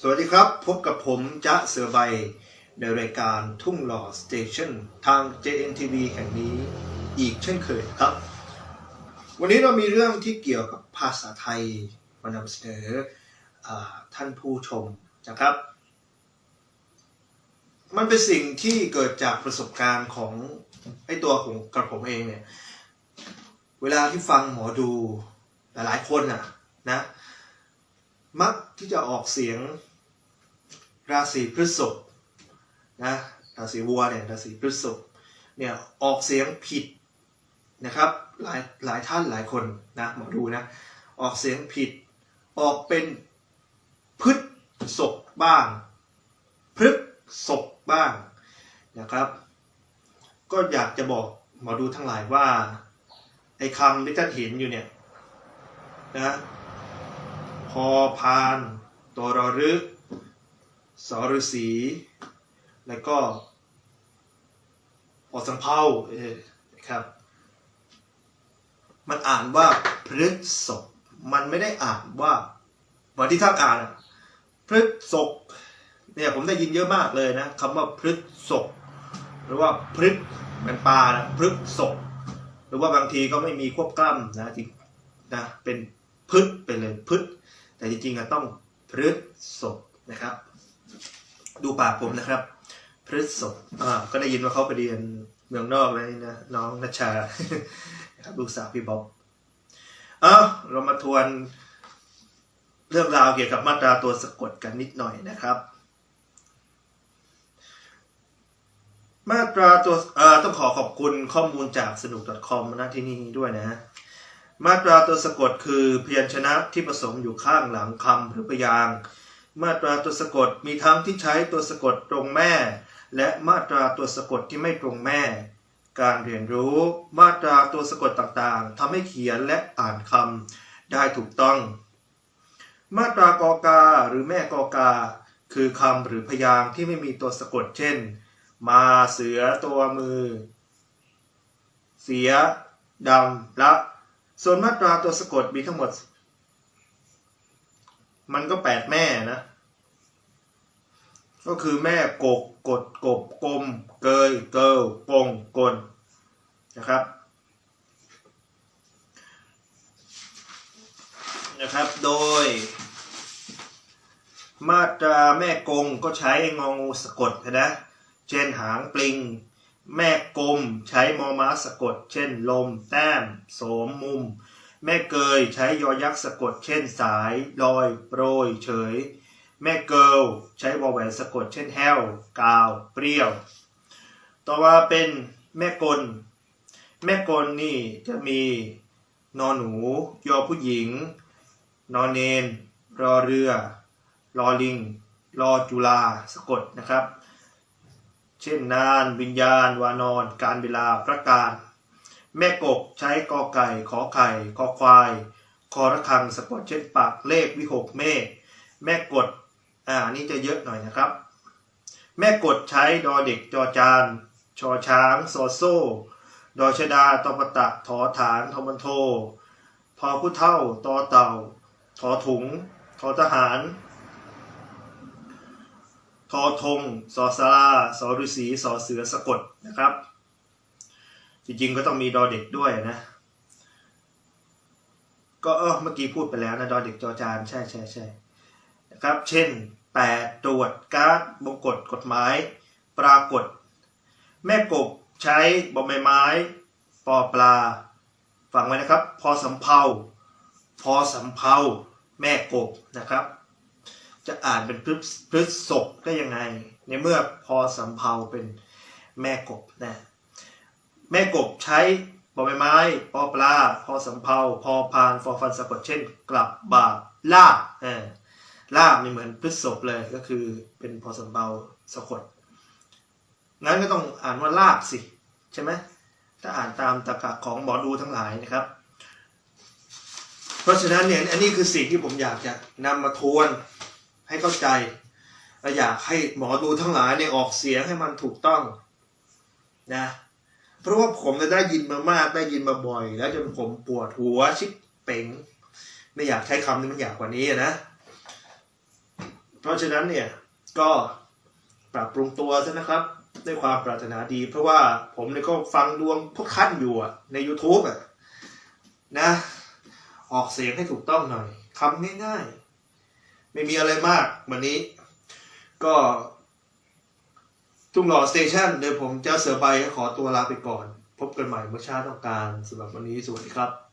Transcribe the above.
สวัสดีครับ พบกับผมจ๊ะเสือใบ ในรายการทุ่งหล่อสเตชันทาง JNTV แห่งนี้อีกเช่นเคยครับ วันนี้เรามีเรื่องที่เกี่ยวกับภาษาไทยมานำเสนออท่านผู้ชมนะครับ มันเป็นสิ่งที่เกิดจากประสบการณ์ของไอตัวของกระผมเองเนี่ย เวลาที่ฟังหมอดูหลายๆคนน่ะนะ มักที่จะออกเสียงราศีพฤษภนะราศีวัวเนี่ยราศีพฤษภเนี่ยออกเสียงผิดนะครับหลายหลายท่านหลายคนนะหมอดูนะออกเสียงผิดออกเป็นพฤษศกบ้างพฤกศกบ้างนะครับ ก็อยากจะบอกหมอดูทั้งหลายว่าไอ้คำที่ท่านเห็นอยู่เนี่ยนะ พอพานตัวรอรึกสอฤษีแล้วก็พอสังเพาเอครับ มันอ่านว่าพฤกษกมันไม่ได้อ่านว่าวันที่ท่านอ่านพฤกษกเนี่ยผมได้ยินเยอะมากเลยนะคำว่าพฤกษกหรือว่าพฤกเป็นปลานะพฤกษกหรือว่าบางทีก็ไม่มีควบกล้ำนะที่นะเป็นพึกไปเลยพึก แต่จริงๆอะต้องพฤษศพนะครับ ดูปากผมนะครับ พฤษศพอ่าก็ได้ยินว่าเขาไปเรียนเมืองนอกแล้วนี่นะ น้องนัชชาครับลูกสาวพี่บ๊อบเอ้าเรามาทวนเรื่องราวเกี่ยวกับมาตราตัวสะกดกันนิดหน่อยนะครับ มาตราตัวเอ่อต้องขอขอบคุณข้อมูลจากสนุก .com นะที่นี่ด้วยนะ มาตราตัวสะกดคือพยัญชนะที่ผสมอยู่ข้างหลังคำหรือพยางมาตราตัวสะกดมีทั้งที่ใช้ตัวสะกดตรงแม่ และมาตราตัวสะกดที่ไม่ตรงแม่ การเรียนรู้มาตราตัวสะกดต่างๆทำให้เขียนและอ่านคำได้ถูกต้อง มาตรากอกาหรือแม่กอกา คือคำหรือพยางที่ไม่มีตัวสะกดเช่น มาเสือตัวมือ เสียดำละ ส่วนมาตราตัวสะกดมีทั้งหมด มันก็แปดแม่นะ ก็คือแม่กกกดกบกลม เกย เกลกงกลนะครับนะครับ โดย มาตราแม่กงก็ใช้งองูสะกดนะ เช่นหางปลิง แม่กลมใช้มอม้าสะกด เช่น ลม แต้ม โสมมุม แม่เกยใช้ยอยักษ์สะกด เช่น สาย ลอย โปรย เฉย แม่เกิลใช้วอแหวนสะกด เช่น แห้ว กาว เปรี้ยว ต่อมาเป็นแม่กล แม่กลนี่จะมีนอหนู ยอผู้หญิง นอนเนน รอเรือ รอลิง รอจุลาสะกดนะครับ เช่นนาน วิญญาณ วานอน การเวลาประการ แม่กบใช้กอไก่ขอไข่คอควาย คอระฆังสะกดเช่นปากเลขวิหกเมฆแม่กดอ่านี่จะเยอะหน่อยนะครับ แม่กดใช้ดอเด็กจอจานชอช้างโซโซดอชดาตอปตะถอฐานทอมันโทพอผู้เท่าตอเต่า ทอถุง ทอทหาร ทอทงสอสาราสอฤษีสอเสือสะกดนะครับ จริงๆก็ต้องมีดอเด็กด้วยนะ ก็เออเมื่อกี้พูดไปแล้วนะ ดอเด็กจอจานใช่ใช่ใช่นะครับ เช่นแปดตรวจการ์ดบงกฎกฎหมาย ปรากฏ แม่กบใช้บอใบไม้ปอปลาฟังไว้นะครับ พอสำเพาพอสำเพาแม่กบนะครับ จะอ่านเป็นพฤษพฤษศกได้ยังไง ในเมื่อพอสำเพาเป็นแม่กบนะแม่กบใช้บอใบไม้ปอปลา พอสำเพาพอพานฟอฟันสะกดเช่น กลับบาปลาบเออลาบนี่เหมือนพฤษศพเลยก็คือเป็นพอสำเพาสะกดงั้นก็ต้องอ่านว่าลาบสิใช่ไหมถ้าอ่านตามตรรกะของหมอดูทั้งหลายนะครับ เพราะฉะนั้นเนี่ยอันนี้คือสิ่งที่ผมอยากจะนำมาทวน ให้เข้าใจและอยากให้หมอดูทั้งหลายเนี่ยออกเสียงให้มันถูกต้องนะเพราะว่าผมได้ยินมามากได้ยินมาบ่อย แล้วจนผมปวดหัวชิบเป่งไม่อยากใช้คำนี้มันอยากกว่านี้นะ เพราะฉะนั้นเนี่ยก็ปรับปรุงตัวซะนะครับ ด้วยความปรารถนาดี เพราะว่าผมเนี่ยก็ฟังดวงพวกท่านอยู่ใน YouTube อะนะ ออกเสียงให้ถูกต้องหน่อยคำง่ายๆ ไม่มีอะไรมากวันนี้ ก็ทุ่งหล่อสเตชันเดี๋ยวผมจะเสือใบขอตัวลาไปก่อน พบกันใหม่เมื่อชาติต้องการสำหรับวันนี้สวัสดีครับ